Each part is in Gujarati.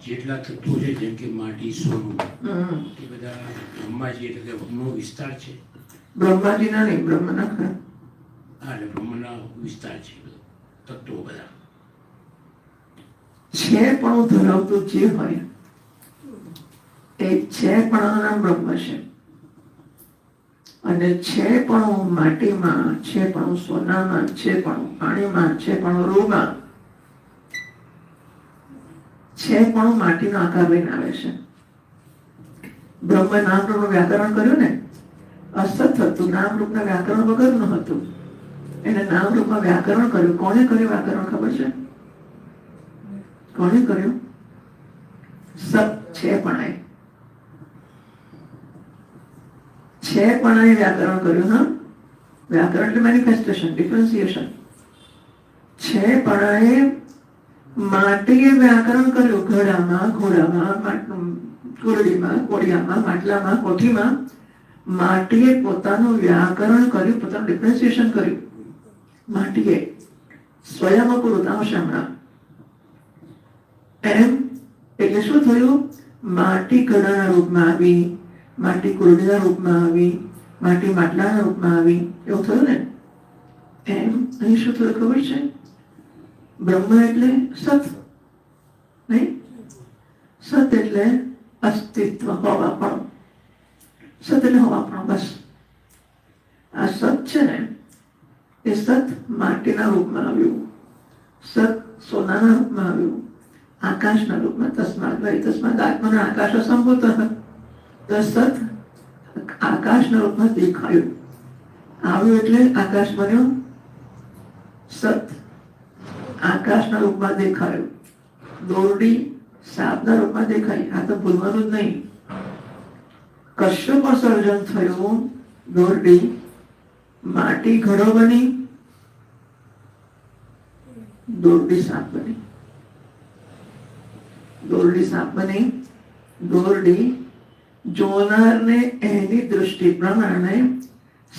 જેટલા તત્વો છે જેમ કે માટી સોનું એ બધા બ્રહ્માજી એટલે કે બ્રહ્મનો વિસ્તાર છે. બ્રહ્માજીના નહીં બ્રહ્મના હા એટલે બ્રહ્મના વિસ્તાર છે તત્વો બધા. છે પણ ધરાવતો જે હોય એ છે પણ બ્રહ્મ છે. અને છે પણ માટીમાં છે પણ સોનામાં છે પણ પાણીમાં છે પણ રૂમાં છે પાઉ માટીનો આકાર લઈને આવે છે. બ્રહ્મ નામ રૂપનું વ્યાકરણ કર્યું ને? અસત હતું. નામ રૂપના વ્યાકરણ વગરનું હતું. એને નામ રૂપમાં વ્યાકરણ કર્યું. કોણે કર્યું વ્યાકરણ ખબર છે? કોણે કર્યું? સત છે પણ છે પણ વ્યાકરણ કર્યું, હા? વ્યાકરણ એટલે મેનિફેસ્ટેશન ડિફરન્સિએશન છે પણ માટીએ વ્યાકરણ કર્યું, ઘડામાં, ઘોડામાં કુરડીમાં, કોડિયામાં, માટલામાં, કોઠીમાં. માટીએ પોતાનું વ્યાકરણ કર્યું, પોતાનું ડિફરન્સિએશન કર્યું. માટીએ સ્વયં કુરુતામ હમણાં એમ, એટલે શું થયું? માટી ઘડાના રૂપમાં આવી, માટી કુરડીના રૂપમાં આવી, માટી માટલાના રૂપમાં આવી. એવું થયું ને? એમ, અહીં શું થયું ખબર છે? બ્રહ્મ એટલે સત. નહીં? સત એટલે અસ્તિત્વ હોવાપણો સત એટલે હોવાપણું બસ. આ સત છે ને, એ સત માટીના રૂપમાં આવ્યું. સત સોનાના રૂપમાં આવ્યું. આકાશના રૂપમાં, તસ્માદ તસ્માત આત્માના આકાશ અસંભૂત. તો સત આકાશના રૂપમાં દેખાયું. આવ્યું એટલે આકાશ બન્યો સત. આકાશના રૂપમાં દેખાયું. દોરડી સાપના રૂપમાં દેખાય આ તો ભૂલવાનું જ નહીં. કશું પણ સર્જન થયું. દોરડી માટી ઘડો બની. દોરડી સાપ બની. દોરડી સાપ બની. દોરડી જોનારને એની દ્રષ્ટિ પ્રમાણે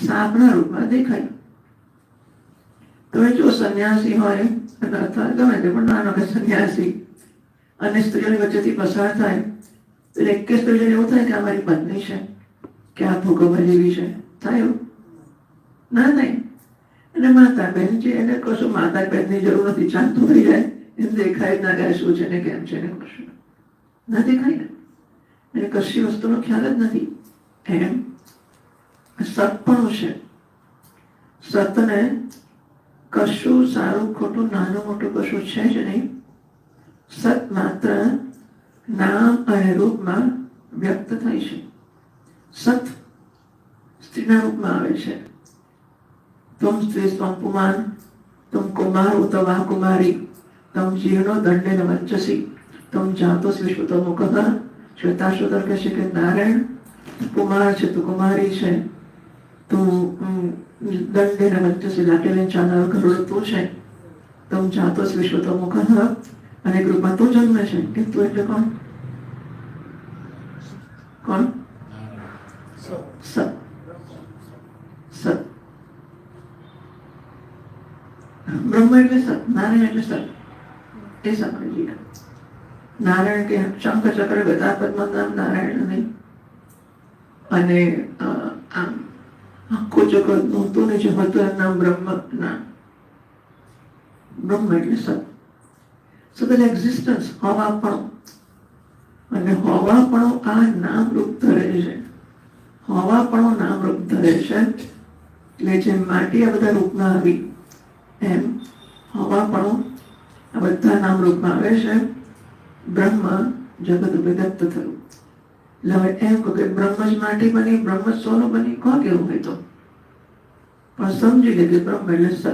સાપના રૂપમાં દેખાય તમે જો સંન્યાસી હોય, અને અથવા ગમે તે પણ નાનો કે સંન્યાસી, અને સ્ત્રીઓની વચ્ચેથી પસાર થાય તો એક સ્ત્રીઓને એવું થાય કે અમારી પત્ની છે, કે આ ભૂકંપ જેવી છે. થાય ના થાય અને માતા બહેન છે, એને કશું માતા બહેનની જરૂર નથી. ચાલતું થઈ જાય, એમ દેખાય, ના કે શું છે ને કેમ છે ને કશું. ના દેખાય ને. એને કશી વસ્તુનો ખ્યાલ જ નથી. એમ? સત પણ છે સતને કશું સારું, ખોટું, નાનું, મોટું કશું છે જ નહીં. સત માત્ર નામ અને રૂપમાં વ્યક્ત થાય છે. સત સ્ત્રીના રૂપમાં આવે છે. તમ સ્ત્રી સ્વમ કુમાર તમ કુમાર ઉતવા કુમારી, તમ જીર્ણો દંડે વંચસી, તમ જાતો વિશ્વતો મુખ શ્વેતા શ્રોતર કહે છે કે નારાયણ, કુમાર છે તું કુમારી છે. તું વંચસી લાટેલે ચાલનાર ગરુડ તું છે. તું જાતોસ વિશ્વતો મુખઃ અને કૃપા તું જન્મ છે. કે તું એટલે કોણ? કોણ? સત સત બ્રહ્મ એટલે સત નારાયણ એટલે સત એ સમજી નારાયણ કે શંખ ચક્ર ગદા પદ્મ નારાયણ નહીં. અને આમ આખું નું નહોતું ને જે હતું એનું નામ બ્રહ્મ નામ બ્રહ્મ એટલે સત. સત એક્ઝિસ્ટન્સ હોવા પણ, અને હોવાપણું આ નામ રૂપ ધરે છે. હોવાપણું નામ રૂપ ધરે છે, એટલે જેમ માટી આ બધા રૂપમાં આવી, એમ હોવા પણ આ બધા નામ રૂપમાં આવે છે, બ્રહ્મ જગત વિગત થયું. એટલે હવે એમ કહો કે બ્રહ્મ જ માટી બની, બ્રહ્મ સોનું બની, કોણ કેવું હોય તો? પણ સમજી લે કે બ્રહ્મ એટલે સત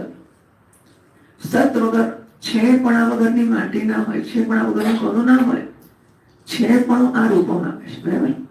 સત વગર છે પણ આ વગરની માટી ના હોય, છે પણ આ વગરનું સોનું ના હોય, છે પણ આ રૂપમાં આવે છે, બરાબર?